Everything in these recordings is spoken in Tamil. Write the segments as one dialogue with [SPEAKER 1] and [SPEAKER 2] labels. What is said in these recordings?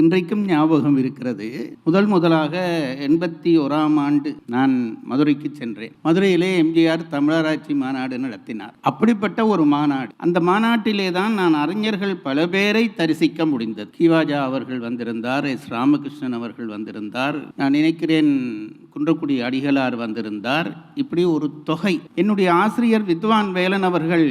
[SPEAKER 1] இன்றைக்கும் ஞாபகம் இருக்கிறது. முதல் முதலாக எண்பத்தி ஓராம் ஆண்டு நான் மதுரைக்கு சென்றேன். மதுரையிலே எம்ஜிஆர் தமிழராட்சி மாநாடு நடத்தினார். அப்படிப்பட்ட ஒரு மாநாடு. அந்த மாநாட்டிலே தான் நான் அறிஞர்கள் பல பேரை தரிசிக்க முடிந்தது. கிவாஜா அவர்கள் வந்திருந்தார் எஸ். ராமகிருஷ்ணன் அவர்கள் வந்திருந்தார் நான் நினைக்கிறேன் குன்றக்குடி அடிகளார் வந்திருந்தார். இப்படி ஒரு தொகை. என்னுடைய ஆசிரியர் வித்வான் வேலன் அவர்கள்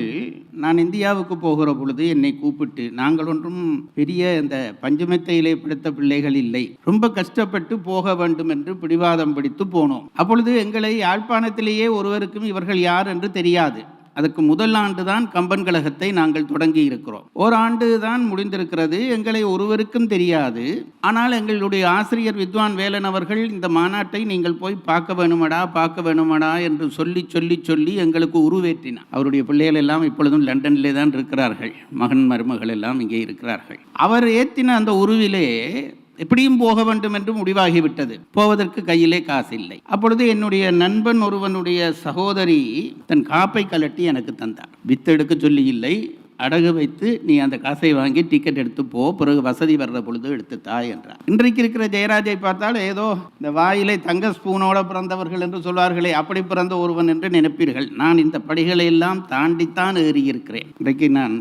[SPEAKER 1] நான் இந்தியாவுக்கு போகிற பொழுது என்னை கூப்பிட்டு நாங்கள் ஒன்றும் பெரிய இந்த பஞ்சமெத்தையிலே பிடித்த பிள்ளைகள் இல்லை. ரொம்ப கஷ்டப்பட்டு போக வேண்டும் என்று பிடிவாதம் பிடித்து போனோம். அப்பொழுது எங்களை யாழ்ப்பாணத்திலேயே ஒருவருக்கும் இவர்கள் யார் என்று தெரியாது. அதுக்கு முதல் ஆண்டு தான் கம்பன் கழகத்தை நாங்கள் தொடங்கி இருக்கிறோம் ஓராண்டு தான் முடிந்திருக்கிறது எங்களை ஒருவருக்கும் தெரியாது. ஆனால் எங்களுடைய ஆசிரியர் வித்வான் வேலன் அவர்கள் இந்த மாநாட்டை நீங்கள் போய் பார்க்க வேணுமடா பார்க்க வேணுமடா என்று சொல்லி சொல்லி சொல்லி எங்களுக்கு உருவேற்றினார். அவருடைய பிள்ளைகள் எல்லாம் இப்பொழுதும் லண்டனிலே தான் இருக்கிறார்கள். மகன் மருமகள் எல்லாம் இங்கே இருக்கிறார்கள். அவர் ஏற்றின அந்த உருவிலே எப்படியும் போக வேண்டும் என்று முடிவாகிவிட்டது. போவதற்கு கையிலே காசு இல்லை அப்பொழுது என்னுடைய நண்பன் ஒருவனுடைய சகோதரி தன் காப்பை கலட்டி எனக்கு தந்தார். வித்தெடுக்க சொல்லி இல்லை. அடகு வைத்து நீ அந்த காசை வாங்கி டிக்கெட் எடுத்து போ. பிறகு வசதி வர்ற பொழுது எடுத்து தா என்றார். இன்றைக்கு இருக்கிற ஜெயராஜை பார்த்தால் ஏதோ இந்த வாயிலை தங்க ஸ்பூனோட பிறந்தவர்கள் என்று சொல்வார்களே அப்படி பிறந்த ஒருவன் என்று நினைப்பீர்கள். நான் இந்த படிகளை எல்லாம் தாண்டித்தான் ஏறியிருக்கிறேன். இன்றைக்கு நான்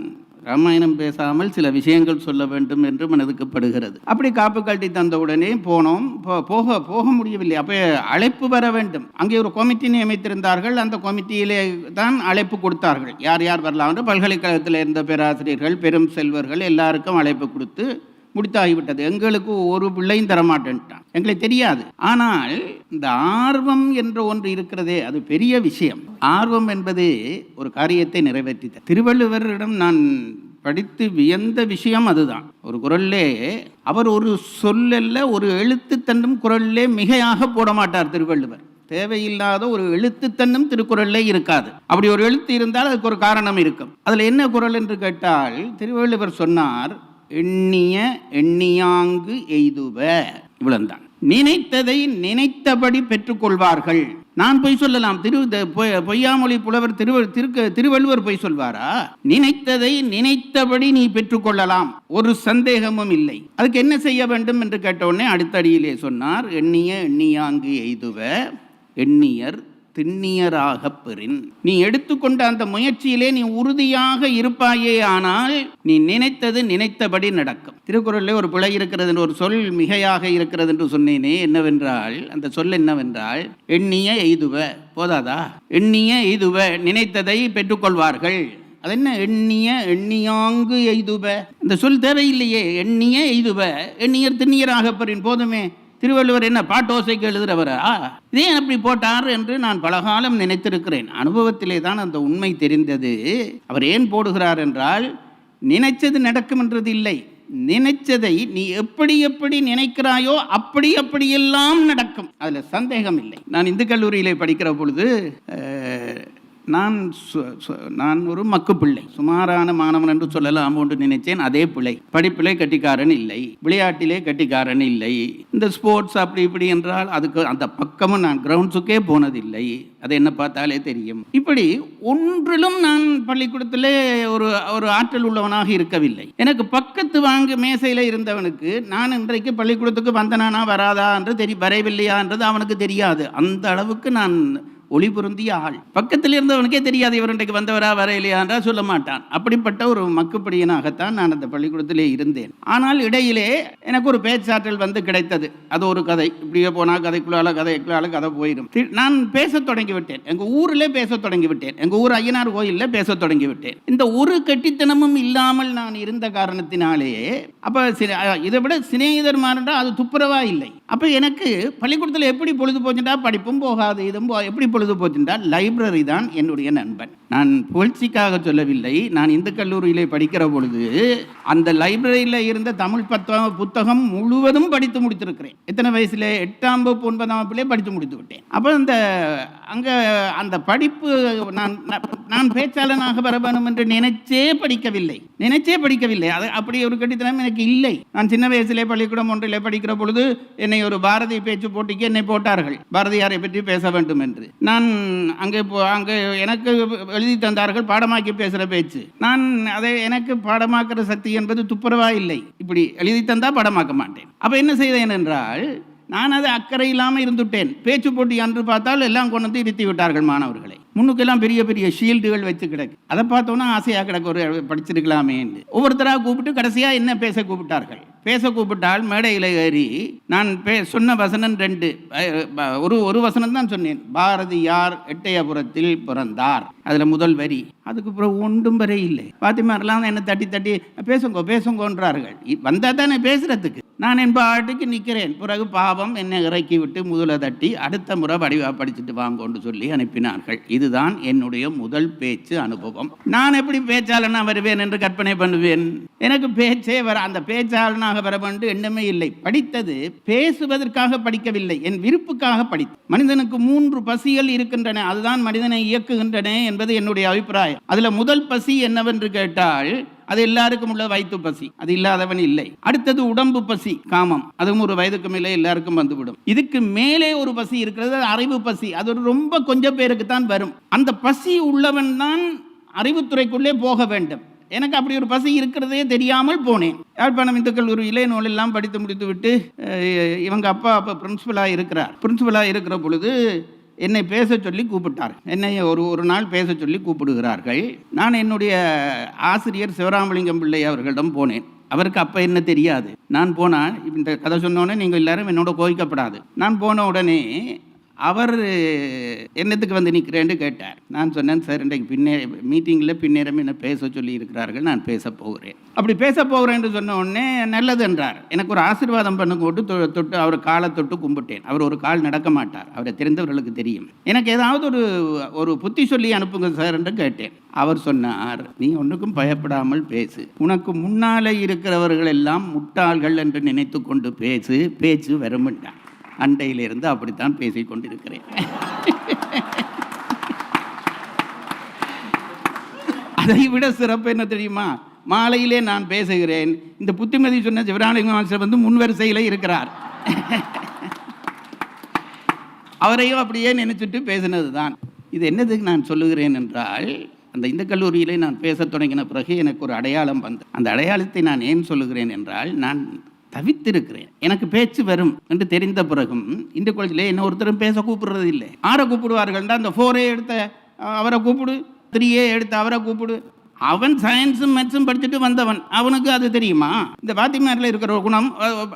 [SPEAKER 1] ராமாயணம் பேசாமல் சில விஷயங்கள் சொல்ல வேண்டும் என்று மனதுக்குப்படுகிறது. அப்படி காப்பு கட்டி தந்த உடனே போனோம். போ- போக போக முடியவில்லை. அப்போ அழைப்பு வர வேண்டும். அங்கே ஒரு கமிட்டி நியமித்திருந்தார்கள். அந்த கமிட்டியிலே தான் அழைப்பு கொடுத்தார்கள். யார் யார் வரலாம் என்று பல்கலைக்கழகத்தில் இருந்த பேராசிரியர்கள் பெரும் செல்வர்கள் எல்லாருக்கும் அழைப்பு கொடுத்து முடித்தாகிவிட்டது. எங்களுக்கு ஒரு பிள்ளையும் தரமாட்டேன்ட்டான். எங்களுக்கு தெரியாது. ஆனால் இந்த ஆர்வம் என்ற ஒன்று இருக்கிறதே அது பெரிய விஷயம். ஆர்வம் என்பது ஒரு காரியத்தை நிறைவேற்றி திருவள்ளுவரிடம் நான் படித்து வியந்த விஷயம் அதுதான். ஒரு குரல்லே அவர் ஒரு சொல்லல்ல ஒரு எழுத்து தன்னும் குரல்லே மிகையாக போட மாட்டார் திருவள்ளுவர். தேவையில்லாத ஒரு எழுத்து தன்னும் திருக்குறள்லே இருக்காது. அப்படி ஒரு எழுத்து இருந்தால் அதுக்கு ஒரு காரணம் இருக்கும். அதில் என்ன குரல் என்று கேட்டால் திருவள்ளுவர் சொன்னார் எண்ணிய எண்ணியாங்கு எய்துவ இவ்வளவுதான். நினைத்ததை நினைத்தபடி பெற்றுக்கொள்வார்கள். நான் பொய் சொல்லலாம். திரு த- பொய்யாமொழி புலவர் திரு திருக்கு திருவள்ளுவர் பொய் சொல்வாரா? நினைத்ததை நினைத்தபடி நீ பெற்றுக்கொள்ளலாம். ஒரு சந்தேகமும் இல்லை. அதுக்கு என்ன செய்ய வேண்டும் என்று கேட்டவுடனே அடுத்த அடியிலே சொன்னார் எண்ணிய எண்ணியாங்கு எய்துவ எண்ணியர் திண்ணியராகப் பெறின். நீ எடுத்துக்கொண்ட அந்த முயற்சியிலே நீ உறுதியாக இருப்பாயே ஆனால் நீ நினைத்தது நினைத்தபடி நடக்கும். திருக்குறளில் ஒரு பிழை இருக்கிறது என்று ஒரு சொல் மிகையாக இருக்கிறது என்று சொன்னேனே என்னவென்றால் அந்த சொல் என்னவென்றால் எண்ணிய எய்துவ போதாதா? எண்ணிய எய்துவ நினைத்ததை பெற்றுக்கொள்வார்கள். அது என்ன எண்ணிய எண்ணியாங்கு எய்துவ. இந்த சொல் தேவையில்லையே. எண்ணிய எய்துவ. எண்ணியர் திண்ணியராகப் பெறின் போதுமே. திருவள்ளுவர் என்ன பாட்டோசைக்கு எழுதுகிறவரா இதே அப்படி போட்டார் என்று நான் பலகாலம் நினைத்திருக்கிறேன். அனுபவத்திலே தான் அந்த உண்மை தெரிந்தது. அவர் ஏன் போடுகிறார் என்றால் நினைச்சது நடக்கும் என்றது இல்லை நினைச்சதை நீ எப்படி எப்படி நினைக்கிறாயோ அப்படி அப்படியெல்லாம் நடக்கும். அதில் சந்தேகம் இல்லை நான் இந்து கல்லூரியிலே படிக்கிற பொழுது நான் நான் ஒரு மக்கு பிள்ளை. சுமாரான மாணவன் என்று சொல்லலாம் என்று நினைச்சேன் அதே பிள்ளை படிப்பிலே கட்டிக்காரன் இல்லை. விளையாட்டிலே கட்டிக்காரன் இல்லை. இந்த ஸ்போர்ட்ஸ் அப்படி இப்படி என்றால் அதுக்கு அந்த பக்கமும் நான் கிரவுண்ட்ஸுக்கே போனதில்லை. அதை என்ன பார்த்தாலே தெரியும். இப்படி ஒன்றிலும் நான் பள்ளிக்கூடத்திலே ஒரு ஒரு ஆற்றல் உள்ளவனாக இருக்கவில்லை. எனக்கு பக்கத்து வாங்க மேசையில் இருந்தவனுக்கு நான் இன்றைக்கு பள்ளிக்கூடத்துக்கு வந்தனானா வராதா என்று தெரி வரவில்லையா என்றது அவனுக்கு தெரியாது. அந்த அளவுக்கு நான் ஒளி பொருந்திய ஆள். பக்கத்தில் இருந்தவனுக்கே தெரியாது இவர் வந்தவரா வர இல்லையா என்றால் சொல்ல மாட்டான். அப்படிப்பட்ட ஒரு மக்குப்படியனாகத்தான் நான் அந்த பள்ளிக்கூடத்திலே இருந்தேன். ஆனால் இடையிலே எனக்கு ஒரு பேச்சாற்றல் வந்து கிடைத்தது. அது ஒரு கதை. இப்படியே போனால் கதைக்குள்ளால கதைக்குள்ளால கதை போயிடும் நான் பேசத் தொடங்கி விட்டேன் எங்கள் ஊரில் பேசத் தொடங்கி விட்டேன் எங்கள் ஊர் ஐயனார் கோயிலில் பேசத் தொடங்கி விட்டேன் இந்த ஒரு கெட்டித்தனமும் இல்லாமல் நான் இருந்த காரணத்தினாலே அப்போ இதை விட சிநேகிதர் மாறண்டா அது துப்புரவா இல்லை. அப்போ எனக்கு பள்ளிக்கூடத்தில் எப்படி பொழுது போச்சுட்டா படிப்பும் போகாது இதுவும் போ எப்படி பொழுது போச்சுட்டா லைப்ரரி தான் என்னுடைய நண்பன். நான் புகழ்ச்சிக்காக சொல்லவில்லை. நான் இந்து கல்லூரியிலே படிக்கிற பொழுது அந்த லைப்ரரியில் இருந்த தமிழ் பத்த புத்தகம் முழுவதும் படித்து முடித்திருக்கிறேன். எத்தனை வயசுல? எட்டாம் வகுப்பு ஒன்பதாம் வகுப்புலேயே படித்து முடித்து விட்டேன். அப்போ அந்த அங்கே அந்த படிப்பு நான் நான்- பேச்சாளனாக வர வேணும் என்று நினைச்சே படிக்கவில்லை. நினைச்சே படிக்கவில்லை. அது அப்படி ஒரு கட்டித்தனம் எனக்கு இல்லை. நான் சின்ன வயசிலே பள்ளிக்கூடம் ஒன்றிலே படிக்கிற பொழுது என்னை ஒரு பாரதி பேச்சு போட்டிக்கு என்னை போட்டார்கள். பாரதியாரை பற்றி பேச வேண்டும் என்று. நான் அங்கே போ அங்கே எனக்கு எழுதி தந்தார்கள் பாடமாக்கி பேசுகிற பேச்சு. நான் அதை எனக்கு பாடமாக்குற சக்தி என்பது துப்புரவா இல்லை. இப்படி எழுதி தந்தா பாடமாக்க மாட்டேன். அப்போ என்ன செய்தேன் என்றால் நான் அதை அக்கறை இல்லாமல் இருந்துட்டேன். பேச்சு போட்டி அன்று பார்த்தால் எல்லாம் கொண்டு வந்து இருத்தி விட்டார்கள் மாணவர்களை. முன்னுக்கெல்லாம் பெரிய பெரிய ஷீல்டுகள் வச்சு கிடக்கு. அதை பார்த்தோன்னா ஆசையாக கிடக்கு ஒரு படிச்சிருக்கலாமேன்னு ஒவ்வொருத்தராக கூப்பிட்டு கடைசியாக என்ன பேச கூப்பிட்டார்கள்? பேச கூப்பிட்டால் மேடையில் ஏறி நான் பே சொன்ன வசனம் ரெண்டு ஒரு ஒரு வசனம் தான் சொன்னேன். பாரதியார் எட்டயபுரத்தில் பிறந்தார். அதில் முதல் வரி அதுக்கு பிறகு ஒன்றும் வரை இல்லை. பாத்திமாரெல்லாம் என்னை தட்டி தட்டி பேசுங்கோ பேசுங்கோன்றார்கள். வந்தால் தானே பேசுகிறதுக்கு நான் என் பாட்டுக்கு நிற்கிறேன் பிறகு பாவம் என்னை இறக்கி விட்டு முதல தட்டி அடுத்த முறை வடிவா படிச்சுட்டு வாங்கோன்னு சொல்லி அனுப்பினார்கள். இதுதான் என்னுடைய முதல் பேச்சு அனுபவம். நான் எப்படி பேச்சாளனா வருவேன் என்று கற்பனை பண்ணுவேன்? எனக்கு பேச்சே வர அந்த பேச்சாளனாக வர வேண்டும் எண்ணமே இல்லை. படித்தது பேசுவதற்காக படிக்கவில்லை. என் விருப்புக்காக படித்தேன் மனிதனுக்கு மூன்று பசிகள் இருக்கின்றன. அதுதான் மனிதனை இயக்குகின்றன என்பது என்னுடைய அபிப்பிராயம். அதுல முதல் பசி என்னவென்று கேட்டால் அது எல்லாருக்கும் உள்ள வயிற்று பசி. அது இல்லாதவன் இல்லை. அடுத்தது உடம்பு பசி காமம். அதுவும் ஒரு வயதுக்கு மேலே எல்லாருக்கும் வந்துவிடும். இதுக்கு மேலே ஒரு பசி இருக்கிறது அறிவு பசி. அது ஒரு ரொம்ப கொஞ்சம் பேருக்கு தான் வரும். அந்த பசி உள்ளவன் தான் அறிவுத்துறைக்குள்ளே போக வேண்டும். எனக்கு அப்படி ஒரு பசி இருக்கிறதே தெரியாமல் போனேன். யாழ்ப்பாணம் இந்து கல்லூரியிலே நூல் எல்லாம் படித்து முடித்து விட்டு இவங்க அப்பா அப்போ பிரின்சிபலாக இருக்கிறார். பிரின்சிபலாக இருக்கிற பொழுது என்னை பேச சொல்லி கூப்பிட்டார். என்னை ஒரு ஒரு நாள் பேச சொல்லி கூப்பிடுகிறார்கள். நான் என்னுடைய ஆசிரியர் சிவராமலிங்கம் பிள்ளை அவர்களிடம் போனேன். அவருக்கு அப்போ என்ன தெரியாது. நான் போனால் இந்த கதை சொன்னோடனே நீங்கள் எல்லாரும் என்னோட கோவிக்கப்படாது. நான் போன உடனே அவர் என்னத்துக்கு வந்து நிற்கிறேன்னு கேட்டார். நான் சொன்னேன் சார் இன்றைக்கு பின்னே மீட்டிங்கில் பின்னேரம் என்ன பேச சொல்லி இருக்கிறார்கள் நான் பேச போகிறேன். அப்படி பேச போகிறேன்னு சொன்ன உடனே நல்லது என்றார். எனக்கு ஒரு ஆசீர்வாதம் பண்ண போட்டு தொ- தொட்டு அவர் காலை தொட்டு கும்பிட்டேன். அவர் ஒரு கால் நடக்க மாட்டார். அவரை தெரிந்தவர்களுக்கு தெரியும். எனக்கு ஏதாவது ஒரு ஒரு புத்தி சொல்லி அனுப்புங்க சார் என்று கேட்டேன். அவர் சொன்னார் நீ ஒன்றுக்கும் பயப்படாமல் பேசு. உனக்கு முன்னாலே இருக்கிறவர்கள் எல்லாம் முட்டாள்கள் என்று நினைத்து கொண்டு பேசு. பேச்சு வருமென்றார் அண்டையிலிருந்து அப்படித்தான் பேசிக் கொண்டிருக்கிறேன். அதை விட சிறப்பு என்ன தெரியுமா? மாலையிலே நான் பேசுகிறேன். இந்த புத்திமதி சொன்ன சிவராலிங்க மாஸ்டர் வந்து முன்வரிசையில் இருக்கிறார். அவரையும் அப்படியே நினைச்சிட்டு பேசினது தான் இது என்னதுக்கு நான் சொல்லுகிறேன் என்றால் அந்த இந்த கல்லூரியிலே நான் பேசத் தொடங்கின பிறகு எனக்கு ஒரு அடையாளம் வந்து அந்த அடையாளத்தை நான் ஏன் சொல்லுகிறேன் என்றால் நான் தவித்திருக்கிறேன். எனக்கு பேச்சு வரும் என்று தெரிந்த பிறகும் இந்த காலேஜில் என்ன ஒருத்தரும் பேச கூப்பிடுறது இல்லை. ஆரை கூப்பிடுவார்கள் அந்த ஃபோரே எடுத்த அவரை கூப்பிடு த்ரீயே எடுத்து அவரை கூப்பிடு. அவன் சயின்ஸும் மேத்ஸும் படிச்சுட்டு வந்தவன். அவனுக்கு அது தெரியுமா? இந்த பாத்திமாரில் இருக்கிற குணம்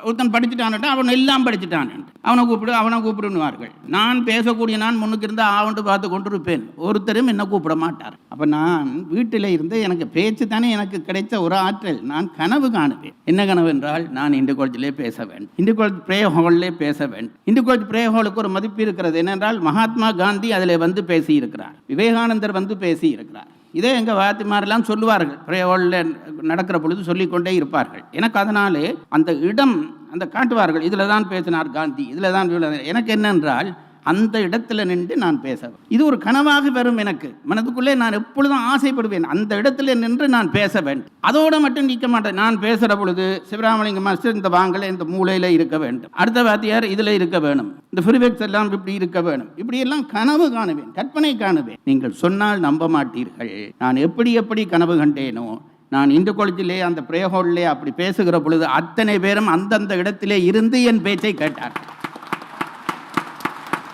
[SPEAKER 1] ஒருத்தன் படிச்சுட்டான்ட்டு அவன் எல்லாம் படிச்சுட்டான். அவனை கூப்பிடு அவனை கூப்பிடுவார்கள் நான் பேசக்கூடிய நான் முன்னுக்கு இருந்தால் ஆவண்டு பார்த்து கொண்டு இருப்பேன் ஒருத்தரும் என்ன கூப்பிட மாட்டார். அப்போ நான் வீட்டில் இருந்து எனக்கு பேச்சு தானே எனக்கு கிடைச்ச ஒரு ஆற்றல். நான் கனவு காணுவேன். என்ன கனவு என்றால் நான் இந்து காலேஜிலே பேச வேண்டும். இந்து காலேஜ் பிரே ஹாலிலே பேச வேண்டும். இந்து காலேஜ் பிரே ஹாலுக்கு ஒரு மதிப்பு இருக்கிறது. என்னென்றால் மகாத்மா காந்தி அதில் வந்து பேசி இருக்கிறார் விவேகானந்தர் வந்து பேசி இருக்கிறார் இதே எங்கள் வாத்திமாரெல்லாம் சொல்லுவார்கள் பிரேவலில் நடக்கிற பொழுது சொல்லிக்கொண்டே இருப்பார்கள். எனக்கு அதனாலே அந்த இடம் அந்த காட்டுவார்கள் இதில் தான் பேசினார் காந்தி இதில் தான் எனக்கு என்னென்றால் அந்த இடத்துல நின்று நான் பேச இது ஒரு கனவாக வரும் எனக்கு. மனதுக்குள்ளே நான் எப்பொழுதும் ஆசைப்படுவேன். அந்த இடத்துல நின்று நான் பேச வேண்டும். அதோடு மட்டும் நிற்க மாட்டேன். நான் பேசுகிற பொழுது சிவராமலிங்க மாஸ்டர் இந்த வாங்கல இந்த மூலையில் இருக்க வேண்டும். அடுத்த வாத்தியார் இதில் இருக்க வேணும். இந்த ஃப்ரிபெக்ஸ் எல்லாம் இப்படி இருக்க வேணும். இப்படி எல்லாம் கனவு காணுவேன். கற்பனை காணுவேன். நீங்கள் சொன்னால் நம்ப மாட்டீர்கள். நான் எப்படி எப்படி கனவு கண்டேனோ நான் இந்து காலேஜிலே அந்த பிரேஹோல்லே அப்படி பேசுகிற பொழுது அத்தனை பேரும் அந்தந்த இடத்திலே இருந்து என் பேச்சை கேட்டார்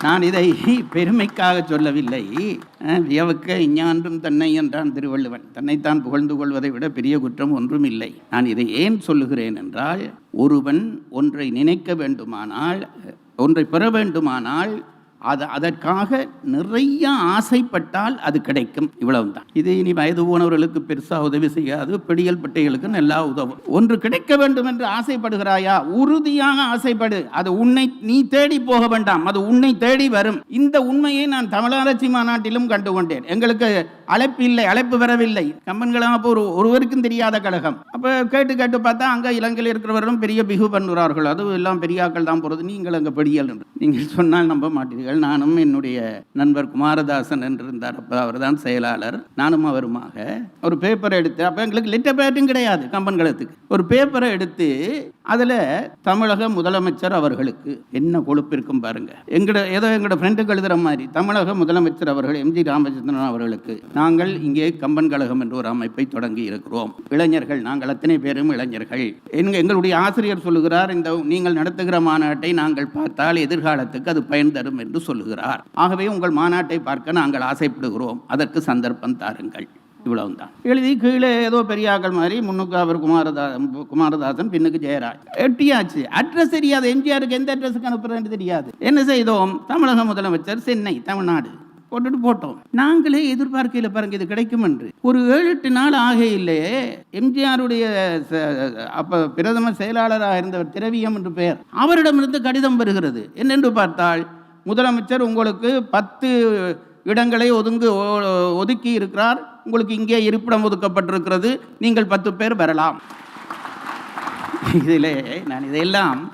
[SPEAKER 1] நான் இதை பெருமைக்காக சொல்லவில்லை. வியவுக்க இஞ்ஞான்றும் தன்னை என்றான் திருவள்ளுவன். தன்னைத்தான் புகழ்ந்து கொள்வதை விட பெரிய குற்றம் ஒன்றும் இல்லை நான் இதை ஏன் சொல்லுகிறேன் என்றால் ஒருவன் ஒன்றை நினைக்க வேண்டுமானால் ஒன்றை பெற வேண்டுமானால் அது அதற்காக நிறைய ஆசைப்பட்டால் அது கிடைக்கும். இவ்வளவுதான். இது இனி வயது போனவர்களுக்கு பெருசாக உதவி செய்யாது. பிடியல் பட்டைகளுக்கு நல்லா உதவும். ஒன்று கிடைக்க வேண்டும் என்று ஆசைப்படுகிறாயா? உறுதியாக ஆசைப்படு. அது உன்னை நீ தேடி போக வேண்டாம். அது உன்னை தேடி வரும். இந்த உண்மையை நான் தமிழாராய்ச்சி மாநாட்டிலும் கண்டு கொண்டேன் எங்களுக்கு அழைப்பு இல்லை அழைப்பு வரவில்லை. கம்பன்களாக அப்போ ஒரு ஒருவருக்கும் தெரியாத கழகம். அப்போ கேட்டு கேட்டு பார்த்தா அங்கே இலங்கையில் இருக்கிறவர்களும் பெரிய பிகு பண்ணுறார்கள். அதுவும் எல்லாம் பெரியாக்கள் தான் போகிறது நீங்கள் அங்கே பிடியல் என்று. நீங்கள் சொன்னால் நம்ப மாட்டீர்கள். இளைஞர்கள் நானும் என்னுடைய நண்பர் குமாரதாசன் என்று இருந்தார் அப்போ அவர் தான் செயலாளர். நானும் அவருமாக. ஒரு பேப்பரை எடுத்து அப்போ எங்களுக்கு லிட்டர் பேட்டும் கிடையாது கம்பன்களத்துக்கு ஒரு பேப்பரை எடுத்து அதில் தமிழக முதலமைச்சர் அவர்களுக்கு என்ன கொழுப்பு இருக்கும் பாருங்க. எங்கட ஏதோ எங்களோட ஃப்ரெண்டுக்கு எழுதுகிற மாதிரி தமிழக முதலமைச்சர் அவர்கள் எம்ஜி ராமச்சந்திரன் அவர்களுக்கு நாங்கள் இங்கே கம்பன் கழகம் என்ற ஒரு அமைப்பை தொடங்கி இருக்கிறோம். இளைஞர்கள் நாங்கள் அத்தனை பேரும் இளைஞர்கள். எங்க எங்களுடைய ஆசிரியர் சொல்லுகிறார் இந்த நீங்கள் நடத்துகிற மாநாட்டை நாங்கள் பார்த்தால் எதிர்காலத்துக்கு அது பயன் தரும் என்று சொல்லுகிறார். ஆகவே உங்கள் மாநாட்டை பார்க்க நாங்கள் ஆசைப்படுகிறோம். அதற்கு சந்தர்ப்பம் தாருங்கள். இவ்வளவுதான். எழுதி கீழே ஏதோ பெரியாக்கள் மாதிரி முன்னுக்கு அவர் குமாரதா குமாரதாசன் பின்னுக்கு ஜெயராஜ். எட்டியாச்சு. அட்ரஸ் தெரியாது. எம்ஜிஆருக்கு எந்த அட்ரஸுக்கு அனுப்புறேன்னு தெரியாது. என்ன செய்தோம்? தமிழக முதலமைச்சர் சென்னை தமிழ்நாடு போட்டுட்டு போட்டோம். நாங்களே எதிர்பார்க்கையில் பாருங்க இது கிடைக்கும் என்று. ஒரு ஏழு எட்டு நாள் ஆகையிலே எம்ஜிஆருடைய அப்ப பிரதம செயலாளராக இருந்தவர் திரவியம் என்று பெயர். அவரிடமிருந்து கடிதம் வருகிறது. என்னென்று பார்த்தால் முதலமைச்சர் உங்களுக்கு பத்து இடங்களை ஒதுங்கு ஒதுக்கி இருக்கிறார். உங்களுக்கு இங்கே இருப்பிடம் ஒதுக்கப்பட்டிருக்கிறது. நீங்கள் பத்து பேர் வரலாம். இதிலே நான் இதையெல்லாம்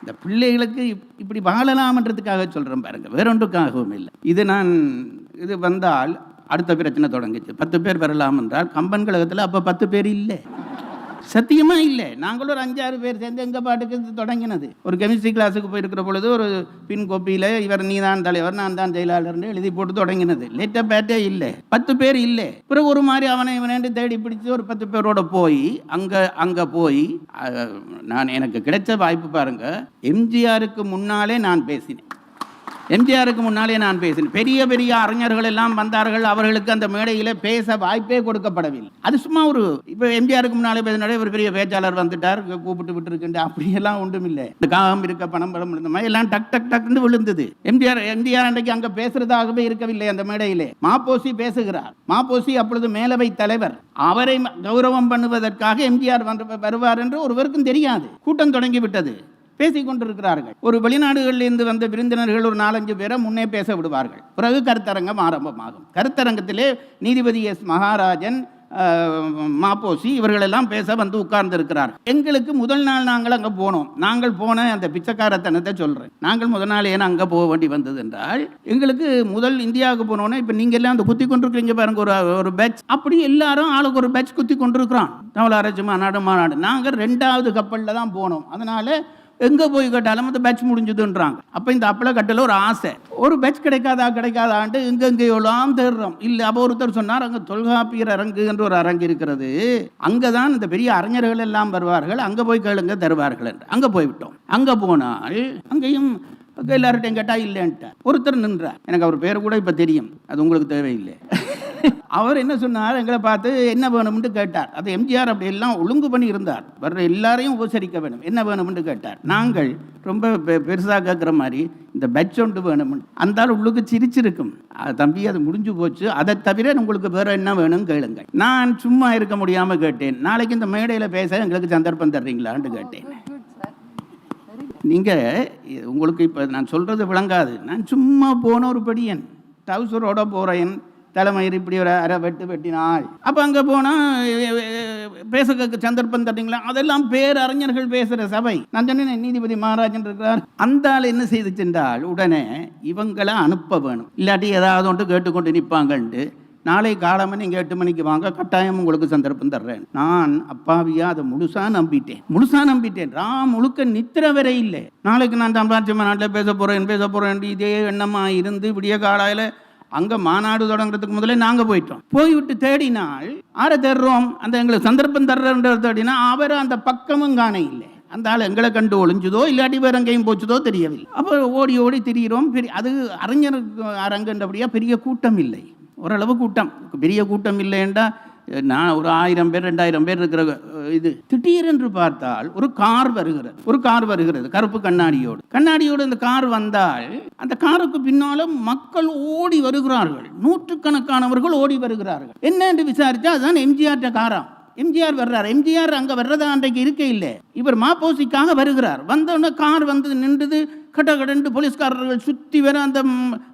[SPEAKER 1] இந்த பிள்ளைகளுக்கு இப்- இப்படி வாழலாம்ன்றதுக்காக சொல்கிறேன் பாருங்க. வேறொன்றுக்காகவும் இல்லை. இது நான் இது வந்தால் அடுத்த பிரச்சனை தொடங்குச்சு. பத்து பேர் வரலாம் என்றால் கம்பன் கழகத்தில் அப்போ பத்து பேர் இல்லை. சத்தியமாக இல்லை. நாங்களும் ஒரு அஞ்சாறு பேர் சேர்ந்து எங்கள் பாட்டுக்கு தொடங்கினது. ஒரு கெமிஸ்ட்ரி கிளாஸுக்கு போயிருக்கிற பொழுது ஒரு பின் கோப்பியில் இவர் நீ தான் தலைவர் நான் தான் செயலாளர்னு எழுதி போட்டு தொடங்கினது. லேட்டாக பேட்டே இல்லை. பத்து பேர் இல்லை. பிறகு ஒரு மாதிரி அவனை இவனேண்டு தேடி பிடிச்சு ஒரு பத்து பேரோட போய் அங்கே அங்கே போய் நான் எனக்கு கிடைச்ச வாய்ப்பு பாருங்க எம்ஜிஆருக்கு முன்னாலே நான் பேசினேன். எம்ஜிஆருக்கு முன்னாலே நான் பேசினேன். பெரிய பெரிய அறிஞர்கள் எல்லாம் வந்தார்கள். அவர்களுக்கு அந்த மேடையில் பேச வாய்ப்பே கொடுக்கப்படவில்லை. அது சும்மா ஒரு இப்போ எம்ஜிஆருக்கு முன்னாலே பேசினாலே ஒரு பெரிய பேச்சாளர் வந்துட்டார். கூப்பிட்டு விட்டுருக்குண்டு அப்படியெல்லாம் ஒன்றும் இல்லை இந்த காகம் இருக்க பணம் படம் இருந்த மாதிரி எல்லாம் டக் டக் டக்னு விழுந்தது. எம்ஜிஆர் எம்ஜிஆர் அன்றைக்கு அங்கே பேசுறதாகவே இருக்கவில்லை அந்த மேடையிலே. மாப்போசி பேசுகிறார். மாப்போசி அப்பொழுது மேலவை தலைவர். அவரை கௌரவம் பண்ணுவதற்காக எம்ஜிஆர் வந்து வருவார் என்று ஒருவருக்கும் தெரியாது. கூட்டம் தொடங்கி விட்டது பேசிக் கொண்டிருக்கிறார்கள். ஒரு வெளிநாடுகளிலிருந்து வந்த விருந்தினர்கள் ஒரு நாலஞ்சு பேரை முன்னே பேச விடுவார்கள். பிறகு கருத்தரங்கம் ஆரம்பமாகும். கருத்தரங்கத்திலே நீதிபதி எஸ். மகாராஜன் மாப்போசி இவர்களெல்லாம் பேச வந்து உட்கார்ந்துருக்கிறார். எங்களுக்கு முதல் நாள் நாங்கள் அங்கே போனோம். நாங்கள் போன அந்த பிச்சைக்காரத்தனத்தை சொல்கிறேன் நாங்கள் முதல் நாள் ஏன் அங்கே போக வேண்டி வந்தது என்றால் எங்களுக்கு முதல் இந்தியாவுக்கு போனோன்னே இப்போ நீங்கள் எல்லாம் அந்த குத்தி கொண்டிருக்கிறீங்க பாருங்க ஒரு ஒரு பேட்ச் அப்படி எல்லாரும் ஆளுக்கு ஒரு பேட்ச் குத்தி கொண்டிருக்கிறான். தமிழ் அரசு மாநாடு மாநாடு. நாங்கள் ரெண்டாவது கப்பலில் தான் போனோம். அதனால் எங்கே போய் கேட்டாலும் அந்த பேட்ச் முடிஞ்சதுன்றாங்க. அப்போ இந்த அப்பள கட்டில் ஒரு ஆசை. ஒரு பேட்ச் கிடைக்காதா கிடைக்காதான்ட்டு எங்கெங்கேயோலாம் தேடுறோம். இல்லை அப்போ ஒருத்தர் சொன்னார் அங்கே தொல்காப்பியர் அரங்கு என்று ஒரு அரங்கு இருக்கிறது. அங்கே தான் இந்த பெரிய அறிஞர்கள் எல்லாம் வருவார்கள். அங்கே போய் கேளுங்க தருவார்கள் என்று. அங்கே போய்விட்டோம். அங்கே போனால் அங்கேயும் எல்லார்கிட்டையும் கேட்டால் இல்லைன்ட்டு ஒருத்தர் நின்றார். எனக்கு அவர் பேர் கூட இப்போ தெரியும். அது உங்களுக்கு தேவையில்லை. அவர் என்ன சொன்னார்? எங்களை பார்த்து என்ன வேணும்னு கேட்டார். அது எம்ஜிஆர் அப்படி எல்லாம் ஒழுங்கு பண்ணி இருந்தார். வர்ற எல்லாரையும் உபசரிக்க வேணும் என்ன வேணும்னு கேட்டார். நாங்கள் ரொம்ப பெ- பெருசா கேட்குற மாதிரி இந்த பெட்ச் ஒன்று வேணும் அந்த உள்ளுக்கு சிரிச்சிருக்கும். "அ, தம்பி அது முடிஞ்சு போச்சு. அதை தவிர உங்களுக்கு வேற என்ன வேணும் கேளுங்க நான் சும்மா இருக்க முடியாம கேட்டேன். நாளைக்கு இந்த மேடையில பேச எங்களுக்கு சந்தர்ப்பம் தர்றீங்களான்னு கேட்டேன். நீங்க இ- உங்களுக்கு இப்போ நான் சொல்றது விளங்காது. நான் சும்மா போன ஒரு படியன் டவுசரோட போறேன். தலைமயிர் இப்படி ஒரு அரை வெட்டு வெட்டினாள். அப்போ அங்கே போனால் பேச சந்தர்ப்பம் தட்டிங்களா அதெல்லாம் பேரறிஞர்கள் பேசுகிற சபை. நான் சொன்னேன் நீதிபதி மகாராஜன் இருக்கிறார். அந்த ஆள் என்ன செய்து சென்றால் உடனே இவங்களை அனுப்ப வேணும். இல்லாட்டி ஏதாவது ஒன்று கேட்டுக்கொண்டு நிற்பாங்கன்ட்டு நாளை மணி நீங்கள் எட்டு மணிக்கு வாங்க கட்டாயம் உங்களுக்கு சந்தர்ப்பம் தர்றேன். நான் அப்பாவியா அதை முழுசா நம்பிட்டேன். முழுசா நம்பிட்டேன். ராம் முழுக்க நித்திர வரை இல்லை. நாளைக்கு நான் சம்பாதிச்ச நாட்டில் பேச போகிறேன் பேச போகிறேன் இதே எண்ணமாக இருந்து விடிய காலையில் அங்கே மாநாடு தொடங்குறதுக்கு முதல்ல நாங்கள் போயிட்டோம். போய்விட்டு தேடினால் ஆரை தேடுறோம்? அந்த எங்களுக்கு சந்தர்ப்பம் தர்றன்ற தேடினா அவர் அந்த பக்கமும் காண இல்லை அந்த ஆள் எங்களை கண்டு ஒளிஞ்சுதோ இல்லாட்டி வேற எங்கேயும் போச்சுதோ தெரியவில்லை. அப்போ ஓடி ஓடி திரிகிறோம் பெரிய அது அறிஞர் அரங்கன்றபடியா பெரிய கூட்டம் இல்லை. ஓரளவு கூட்டம். பெரிய கூட்டம் இல்லைன்றா நான் ஒரு ஆயிரம் பேர் ரெண்டாயிரம் பேர் இருக்கிற இது திடீரென்று பார்த்தால் ஒரு கார் வருகிறது. ஒரு கார் வருகிறது கருப்பு கண்ணாடியோடு. கண்ணாடியோடு அந்த கார் வந்தால் அந்த காருக்கு பின்னாலும் மக்கள் ஓடி வருகிறார்கள். நூற்றுக்கணக்கானவர்கள் ஓடி வருகிறார்கள். என்ன என்று விசாரித்தா அதுதான் எம்ஜிஆர்ட்ட காராம். எம்ஜிஆர் வர்றார். எம்ஜிஆர் அங்க வர்றதா அன்றைக்கு இருக்கே இல்லை. இவர் மாப்போசிக்காக வருகிறார். வந்தோடனே கார் வந்து நின்றுது. கட கடண்டு போலீஸ்காரர்கள் சுத்தி வர அந்த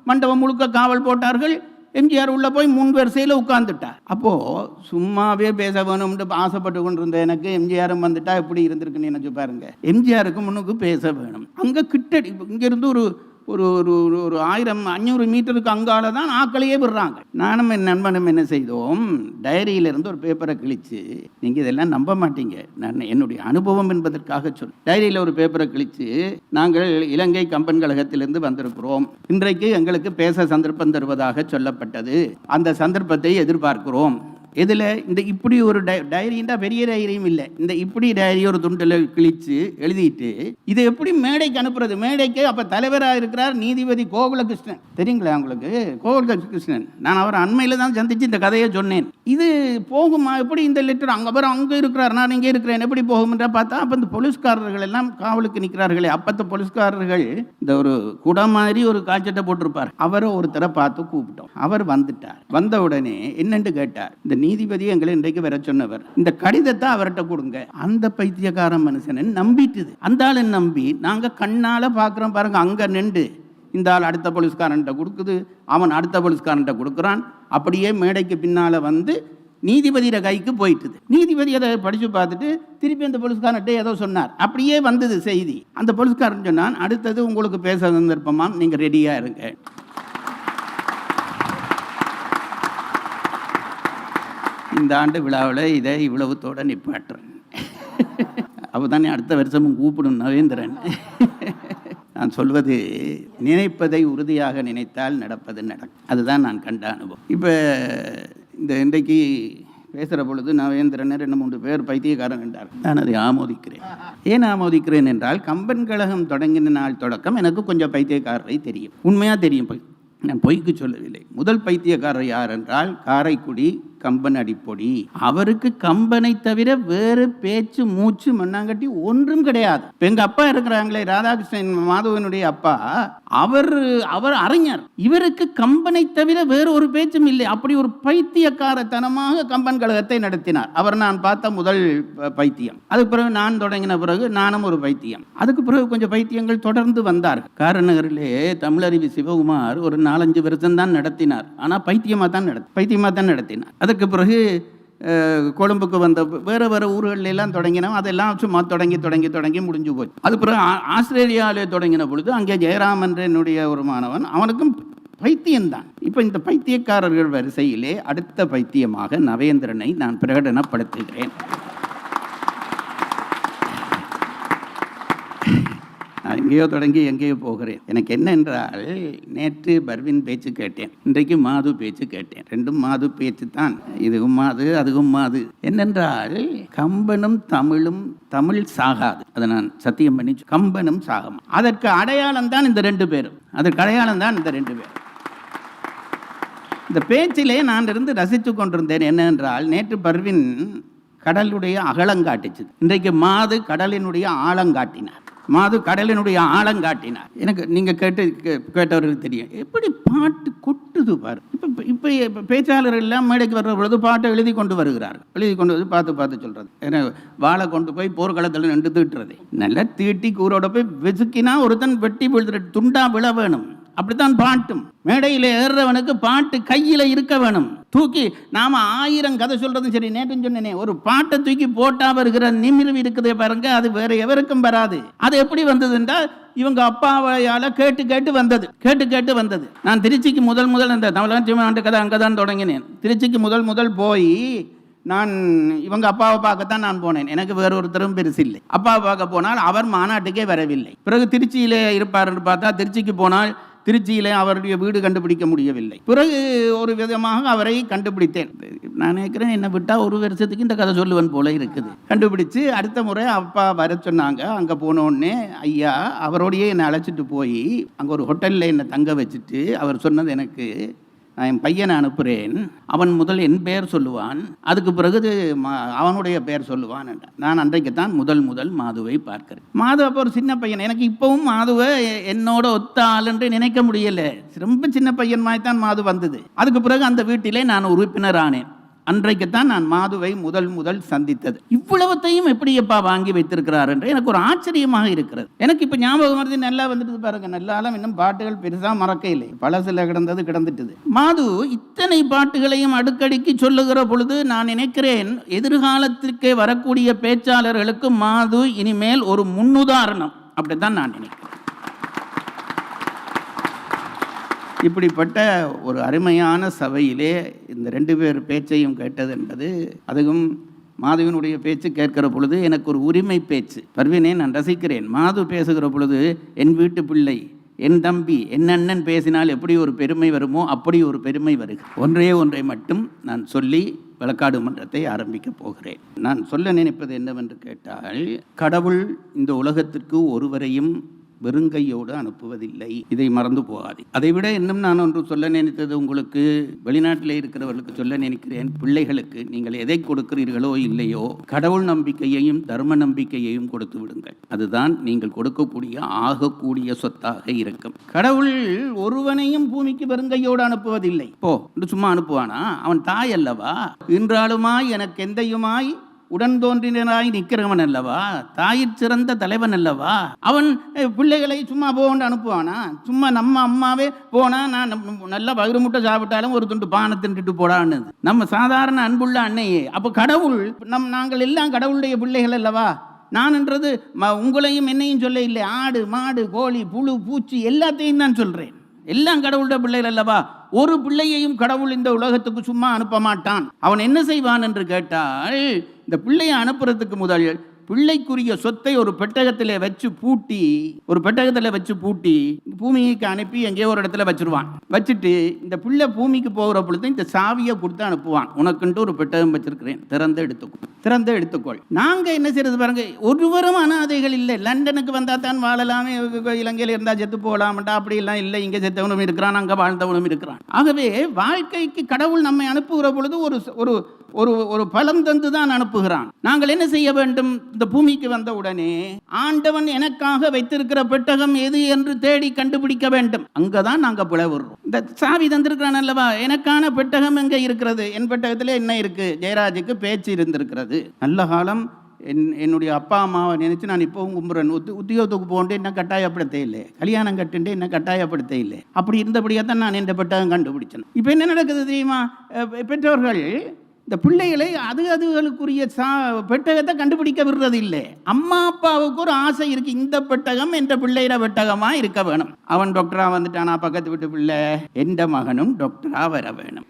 [SPEAKER 1] மண்டபம் முழுக்க காவல் போட்டார்கள். எம்ஜிஆர் உள்ளே போய் முன் வரிசையில் உட்காந்துட்டார் அப்போது சும்மாவே பேச வேணும்னு ஆசைப்பட்டு கொண்டிருந்த எனக்கு எம்ஜிஆரும் வந்துட்டா எப்படி இருந்திருக்குன்னு நினச்சி பாருங்க. எம்ஜிஆருக்கு முன்னுக்கு பேச வேணும். அங்கே கிட்ட இங்கேருந்து ஒரு ஒரு ஒரு ஒரு- ஒரு ஆயிரம் அஞ்சூறு மீட்டருக்கு அங்கால தான் ஆக்களையே விடுறாங்க. நானும் என் நண்பனும் என்ன செய்தோம்? டைரியிலிருந்து ஒரு பேப்பரை கிழித்து நீங்கள் இதெல்லாம் நம்ப மாட்டீங்க. நான் என்னுடைய அனுபவம் என்பதற்காக சொல் டைரியில் ஒரு பேப்பரை கிழித்து நாங்கள் இலங்கை கம்பன் கழகத்திலிருந்து வந்திருக்கிறோம். இன்றைக்கு எங்களுக்கு பேச சந்தர்ப்பம் தருவதாக சொல்லப்பட்டது. அந்த சந்தர்ப்பத்தை எதிர்பார்க்கிறோம். இதில் இந்த இப்படி ஒரு டை டைரின்னா பெரிய டைரியும் இல்லை. இந்த இப்படி டைரி ஒரு துண்டில் கிழிச்சு எழுதிட்டு இதை எப்படி மேடைக்கு அனுப்புறது? மேடைக்கு அப்போ தலைவராக இருக்கிறார் நீதிபதி கோகுலகிருஷ்ணன். தெரியுங்களா உங்களுக்கு? கோகுலகிருஷ்ணன். நான் அவர் அண்மையில் தான் சந்திச்சு இந்த கதையை சொன்னேன். இது போகுமா? எப்படி இந்த லெட்டர் அங்கே அவர் அங்கே இருக்கிறார். நான் இங்கே இருக்கிறேன். எப்படி போகும்ன்ற பார்த்தா அப்போ இந்த போலீஸ்காரர்கள் எல்லாம் காவலுக்கு நிற்கிறார்களே. அப்பத்த போலீஸ்காரர்கள் இந்த ஒரு குடம் மாதிரி ஒரு காய்ச்சட்டை போட்டிருப்பார். அவரை ஒருத்தரை பார்த்து கூப்பிட்டோம். அவர் வந்துட்டார். வந்த உடனே என்னென்று கேட்டார். இந்த நீதிபதி எங்களை இன்றைக்கு வர சொன்னவர். இந்த கடிதத்தை அவர்கிட்ட கொடுங்க. அந்த பைத்தியக்கார மனுஷனை நம்பிட்டுது. அந்த ஆளை நம்பி நாங்க கண்ணால பார்க்குறோம் பாருங்க அங்க நின்று. இந்த ஆள் அடுத்த போலீஸ்காரன்ட்ட கொடுக்குது. அவன் அடுத்த போலீஸ்காரன்ட்ட கொடுக்குறான். அப்படியே மேடைக்கு பின்னால வந்து நீதிபதியோட கைக்கு போயிட்டுது. நீதிபதி அதை படித்து பார்த்துட்டு திருப்பி அந்த போலீஸ்காரன்ட்ட ஏதோ சொன்னார். அப்படியே வந்தது செய்தி. அந்த போலீஸ்காரன் சொன்னான் அடுத்தது உங்களுக்கு பேச சந்தர்ப்பமாம் நீங்கள் ரெடியாக இருங்க. இந்த ஆண்டு விழாவில் இதை இவ்வளவுத்தோடு நிப்பாட்டுறேன். அப்போ தானே அடுத்த வருஷமும் கூப்பிடும் நவேந்திரன். நான் சொல்வது நினைப்பதை உறுதியாக நினைத்தால் நடப்பது நடக்கும் அதுதான் நான் கண்ட அனுபவம். இப்போ இந்த இன்றைக்கு பேசுகிற பொழுது நவேந்திரன் ரெண்டு மூன்று பேர் பைத்தியக்காரன் என்றார். நான் அதை ஆமோதிக்கிறேன். ஏன் ஆமோதிக்கிறேன் என்றால் கம்பன் கழகம் தொடங்கின நாள் தொடக்கம் எனக்கு கொஞ்சம் பைத்தியக்காரரை தெரியும். உண்மையாக தெரியும் நான் பொய்க்கு சொல்லவில்லை. முதல் பைத்தியக்காரர் யார் என்றால் காரைக்குடி கம்பன் அடிப்பொடி. அவருக்கு கம்பனை தவிர வேறு பேச்சு மூச்சு மண்ணாங்கட்டி ஒன்றும் கிடையாது. எங்க அப்பா இருக்கிறாங்களே ராதாகிருஷ்ணன் மாதவனுடைய அப்பா அவர் அவர் அறிஞர். இவருக்கு கம்பனை தவிர வேறு ஒரு பேச்சும் இல்லை. அப்படி ஒரு பைத்தியக்காரத்தனமாக கம்பன் கழகத்தை நடத்தினார். அவர் நான் பார்த்த முதல் பைத்தியம். அதுக்கு பிறகு நான் தொடங்கின பிறகு நானும் ஒரு பைத்தியம். அதுக்கு பிறகு கொஞ்சம் பைத்தியங்கள் தொடர்ந்து வந்தார்கள். காரநகரிலே தமிழறிவி சிவகுமார் ஒரு நாலஞ்சு வருஷம் தான் நடத்தினார். ஆனால் பைத்தியமாக தான் நடத்தி பைத்தியமாக தான் நடத்தினார். அதுக்கு பிறகு கொழும்புக்கு வந்த வேறு வேறு ஊர்களில் தொடங்கினோம். அதெல்லாம் சும்மா தொடங்கி தொடங்கி தொடங்கி முடிஞ்சு போச்சு. அது பிறகு ஆஸ்திரேலியாவிலே தொடங்கின பொழுது அங்கே ஜெயராம் என்ற என்னுடைய ஒரு மாணவன் அவனுக்கும் பைத்தியம்தான். இப்போ இந்த பைத்தியக்காரர்கள் வரிசையிலே அடுத்த பைத்தியமாக நவேந்திரனை நான் பிரகடனப்படுத்துகிறேன். நான் எங்கேயோ தொடங்கி எங்கேயோ போகிறேன். எனக்கு என்னென்றால் நேற்று பர்வின் பேச்சு கேட்டேன். இன்றைக்கு மாது பேச்சு கேட்டேன். ரெண்டும் மாது பேச்சு தான். இதுவும் மாது அதுவும் மாது. என்னென்றால் கம்பனும் தமிழும் தமிழ் சாகாது. அதை நான் சத்தியம் பண்ணி கம்பனும் சாகம். அதற்கு அடையாளம் தான் இந்த ரெண்டு பேரும். அதற்கு அடையாளம் தான் இந்த ரெண்டு பேரும். இந்த பேச்சிலே நான் இருந்து ரசித்து கொண்டிருந்தேன் என்னென்றால் நேற்று பர்வின் கடலுடைய அகலங்காட்டுச்சு இன்றைக்கு மாது கடலினுடைய ஆழங்காட்டினார் மாது கடலினுடைய ஆழங்காட்டினார் எனக்கு நீங்கள் கேட்டு கே- கேட்டவர்களுக்கு தெரியும். எப்படி பாட்டு கொட்டுது பாரு. இப்போ இப்போ பேச்சாளர் எல்லாம் மேடைக்கு வர்ற பொழுது பாட்டை எழுதி கொண்டு வருகிறார்கள். எழுதி கொண்டு வந்து பார்த்து பார்த்து சொல்கிறது ஏன்னா வாழை கொண்டு போய் போர்க்களத்தில் நின்று தீட்டுறது. நல்லா தீட்டி கூரோட போய் வெசுக்கினா ஒருத்தன் வெட்டி விழுது துண்டா விழ வேணும். அப்படித்தான் பாட்டும். மேடையில் ஏறுறவனுக்கு பாட்டு கையில் இருக்க வேணும். தூக்கி நாம ஆயிரம் கதை சொல்றதும் சரி நேற்று சொன்னேனே ஒரு பாட்டை தூக்கி போட்டா வருகிற நிமிர்வு இருக்குதே பாருங்க அது வேற எவருக்கும் வராது. அது எப்படி வந்தது என்றால் இவங்க அப்பாவையால கேட்டு கேட்டு வந்தது கேட்டு கேட்டு வந்தது. நான் திருச்சிக்கு முதல் முதல் இந்த தமிழகம் ஆண்டு கதை அங்கே தான் தொடங்கினேன். திருச்சிக்கு முதல் முதல் போய் நான் இவங்க அப்பாவை பார்க்கத்தான் நான் போனேன். எனக்கு வேற ஒருத்தரும் பெருசு இல்லை. அப்பாவை பார்க்க போனால் அவர் மாநாட்டுக்கே வரவில்லை. பிறகு திருச்சியிலே இருப்பார் பார்த்தா திருச்சிக்கு போனால் திருச்சியிலே அவருடைய வீடு கண்டுபிடிக்க முடியவில்லை. பிறகு ஒரு விதமாக அவரை கண்டுபிடித்தேன். நான் நினைக்கிறேன் என்னை விட்டால் ஒரு வருஷத்துக்கு இந்த கதை சொல்லுவன் போல இருக்குது. கண்டுபிடிச்சு அடுத்த முறை அப்பா வர சொன்னாங்க. அங்கே போனோடனே ஐயா அவரோடையே என்னை அழைச்சிட்டு போய் அங்கே ஒரு ஹோட்டலில் என்னை தங்க வச்சுட்டு அவர் சொன்னது எனக்கு என் பையனை அனுப்புகிறேன் அவன் முதல் என் பெயர் சொல்லுவான். அதுக்கு பிறகு அவனுடைய பெயர் சொல்லுவான் என்றான். நான் அன்றைக்கு தான் முதல் முதல் மாதுவை பார்க்கிறேன். மாது அப்போ ஒரு சின்ன பையன். எனக்கு இப்போவும் மாதுவை என்னோட ஒத்த ஆள் என்று நினைக்க முடியலை. ரொம்ப சின்ன பையன் மாதிரி தான் மாது வந்தது. அதுக்கு பிறகு அந்த வீட்டிலே நான் உறுப்பினர் ஆனேன் அன்றைக்குத்தான் நான் மாதுவை முதல் முதல் சந்தித்தது. இவ்வளவத்தையும் எப்படி எப்பா வாங்கி வைத்திருக்கிறார் என்று எனக்கு ஒரு ஆச்சரியமாக இருக்கிறது. எனக்கு இப்போ ஞாபகம் வருது நல்லா வந்துட்டு பாருங்க. நல்லாலும் இன்னும் பாட்டுகள் பெருசா மறக்க இல்லை. பழசுல கிடந்தது கிடந்துட்டது. மாது இத்தனை பாட்டுகளையும் அடுக்கடிக்கு சொல்லுகிற பொழுது நான் நினைக்கிறேன் எதிர்காலத்திற்கே வரக்கூடிய பேச்சாளர்களுக்கு மாது இனிமேல் ஒரு முன்னுதாரணம். அப்படித்தான் நான் நினைக்கிறேன். இப்படிப்பட்ட ஒரு அருமையான சபையிலே இந்த ரெண்டு பேர் பேச்சையும் கேட்டது என்பது அதுவும் மாதுவினுடைய பேச்சு கேட்கிற பொழுது எனக்கு ஒரு உரிமை பேச்சு. பர்வீனே நான் ரசிக்கிறேன். மாது பேசுகிற பொழுது என் வீட்டு பிள்ளை என் தம்பி என் அண்ணன் பேசினால் எப்படி ஒரு பெருமை வருமோ அப்படி ஒரு பெருமை வருக. ஒன்றே ஒன்றை மட்டும் நான் சொல்லி விளக்காடு மன்றத்தை ஆரம்பிக்கப் போகிறேன். நான் சொல்ல நினைப்பது என்னவென்று கேட்டால் கடவுள் இந்த உலகத்திற்கு ஒருவரையும் வெறுங்கையோடு அனுப்புவதில்லை. இதை மறந்து போகாது. அதைவிட இன்னும் நான் ஒன்று சொல்ல நினைத்தது உங்களுக்கு வெளிநாட்டில் இருக்கிறவர்களுக்கு சொல்ல நினைக்கிறேன் பிள்ளைகளுக்கு நீங்கள் எதை கொடுக்கிறீர்களோ இல்லையோ கடவுள் நம்பிக்கையையும் தர்ம நம்பிக்கையையும் கொடுத்து விடுங்கள். அதுதான் நீங்கள் கொடுக்கக்கூடிய ஆகக்கூடிய சொத்தாக இருக்கும். கடவுள் ஒருவனையும் பூமிக்கு வெறுங்கையோடு அனுப்புவதில்லை. போ என்று சும்மா அனுப்புவானா? அவன் தாய் அல்லவா? இன்றாலுமாய் எனக்கு எந்தையுமாய் உடன் தோன்றினராய் நிற்கிறவன் அல்லவா? தாயிற் சிறந்த தலைவன் அல்லவா? அவன் பிள்ளைகளை சும்மா போகண்டு அனுப்புவானா? சும்மா நம்ம அம்மாவே போனா நான் நல்லா வயிறு முட்டை சாப்பிட்டாலும் ஒரு துண்டு பானை தின்றுட்டு போடான்னு. நம்ம சாதாரண அன்புள்ள அன்னையே அப்போ கடவுள் நம் நாங்கள் எல்லாம் கடவுளுடைய பிள்ளைகள் அல்லவா? நான்ன்றது உங்களையும் என்னையும் சொல்ல இல்லை. ஆடு மாடு கோழி புழு பூச்சி எல்லாத்தையும் தான் சொல்கிறேன் எல்லாம் கடவுளுடைய பிள்ளைகள் அல்லவா? ஒரு பிள்ளையையும் கடவுள் இந்த உலகத்துக்கு சும்மா அனுப்ப மாட்டான் அவன் என்ன செய்வான் என்று கேட்டால் இந்த பிள்ளையை அனுப்புறதுக்கு முதல் பிள்ளைக்குரிய சொத்தை ஒரு பெட்டகத்தில் வச்சு பூட்டி ஒரு பெட்டகத்தில் வச்சு பூட்டி பூமிக்கு அனுப்பி எங்கேயோ ஒரு இடத்துல வச்சிருவான். வச்சுட்டு இந்த பிள்ளை பூமிக்கு போகிற பொழுது இந்த சாவியை கொடுத்து அனுப்புவான். உனக்குன்ட்டு ஒரு பெட்டகம் வச்சிருக்கிறேன். திறந்து எடுத்துக்கும் திறந்து எடுத்துக்கொள். நாங்கள் என்ன செய்யறது பாருங்க ஒருவரும் அனாதைகள் இல்லை. லண்டனுக்கு வந்தால் தான் வாழலாமே இலங்கையில் இருந்தால் செத்து போகலாம்டா அப்படிலாம் இல்லை. இங்கே செத்தவனும் இருக்கிறான் அங்கே வாழ்ந்தவனும் இருக்கிறான். ஆகவே வாழ்க்கைக்கு கடவுள் நம்மை அனுப்புகிற பொழுது ஒரு ஒரு ஒரு ஒரு பலம் தந்து தான் அனுப்புகிறான். நாங்கள் என்ன செய்ய வேண்டும்? இந்த பூமிக்கு வந்த உடனே ஆண்டவன் எனக்காக வைத்திருக்கிற பெட்டகம் எது என்று தேடி கண்டுபிடிக்க வேண்டும். அங்கதான் நாங்க பிளவுறோம் இந்த சாவி தந்திருக்கிறான் அல்லவா? எனக்கான பெட்டகம் எங்க இருக்கிறது? என் பெட்டகத்தில் என்ன இருக்கு? ஜெயராஜுக்கு பேச்சு இருந்திருக்கிறது. நல்ல காலம் என் என்னுடைய அப்பா அம்மாவை நினச்சி நான் இப்போவும் கும்புறேன். உத் உத்தியோகத்துக்கு போகண்டு என்ன கட்டாயப்படுத்த இல்லை கல்யாணம் கட்டுண்டு என்ன கட்டாயப்படுத்த இல்லை அப்படி இருந்தபடியாக தான் நான் இந்த பெட்டகம் கண்டுபிடிச்சேன். இப்போ என்ன நடக்குது தெரியுமா? பெற்றோர்கள் இந்த பிள்ளைகளை அது அதுகளுக்குரிய சா பெட்டகத்தை கண்டுபிடிக்க விடுறது இல்லை அம்மா அப்பாவுக்கு ஒரு ஆசை இருக்கு. இந்த பெட்டகம் என்ற பிள்ளையிட பெட்டகமாக இருக்க வேணும். அவன் டாக்டராக வந்துட்டானா பக்கத்து வீட்டு பிள்ளை? எந்த மகனும் டாக்டராக வர வேணும்.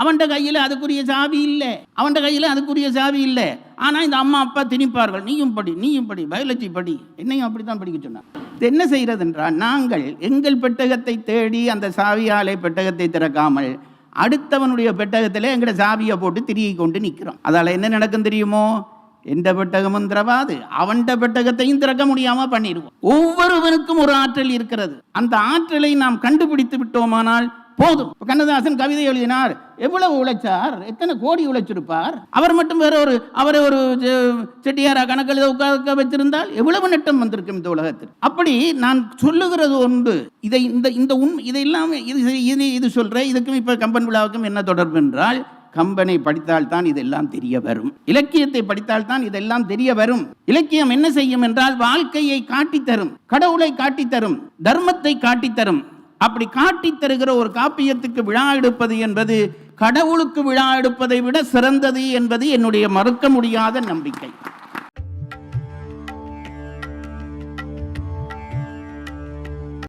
[SPEAKER 1] அவன்கிட்ட கையில் அதுக்குரிய சாவி இல்லை. அவன்கிட்ட கையில் அதுக்குரிய சாவி இல்லை. ஆனால் இந்த அம்மா அப்பா திணிப்பார்கள். நீயும் படி நீயும் படி பயாலஜி படி. என்னையும் அப்படி தான் படிக்க சொன்னார் என்ன செய்கிறது என்றால் நாங்கள் எங்கள் பெட்டகத்தை தேடி அந்த சாவியாலை பெட்டகத்தை திறக்காமல் அடுத்தவனுடைய பெட்டகத்தில் எங்கட சாவியை போட்டு திருகி கொண்டு நிற்கிறோம். அதால் என்ன நடக்கும் தெரியுமோ? எந்த பெட்டகமும் திறவாது. அவன்ட பெட்டகத்தையும் திறக்க முடியாம பண்ணிடுவோம். ஒவ்வொருவனுக்கும் ஒரு ஆற்றல் இருக்கிறது. அந்த ஆற்றலை நாம் கண்டுபிடித்து விட்டோமானால் போதும். கண்ணதாசன் கவிதை எழுதினார் எவ்வளவு உழைச்சார்? எத்தனை கோடி உழைச்சிருப்பார்? அவர் மட்டும் வேற ஒரு அவரை ஒரு செ- செட்டியாரா கணக்கில் உட்காக்க வச்சிருந்தால் எவ்வளவு நட்டம் வந்திருக்கும் இந்த உலகத்தில்? அப்படி நான் சொல்லுகிறது ஒன்று இதை இந்த இந்த உண் இதை இல்லாமல் இது இது இது சொல்கிறேன் இதுக்கும் இப்போ கம்பன் விழாவுக்கும் என்ன தொடர்பு என்றால் கம்பனை படித்தால் தான் இதெல்லாம் தெரிய வரும். இலக்கியத்தை படித்தால் தான் இதெல்லாம் தெரிய வரும். இலக்கியம் என்ன செய்யும் என்றால் வாழ்க்கையை காட்டித்தரும் கடவுளை காட்டித் தரும் தர்மத்தை காட்டித் தரும் அப்படி காட்டித் தருகிற ஒரு காப்பியத்துக்கு விழா எடுப்பது என்பது கடவுளுக்கு விழா எடுப்பதை விட சிறந்தது என்பது என்னுடைய மறுக்க முடியாத நம்பிக்கை.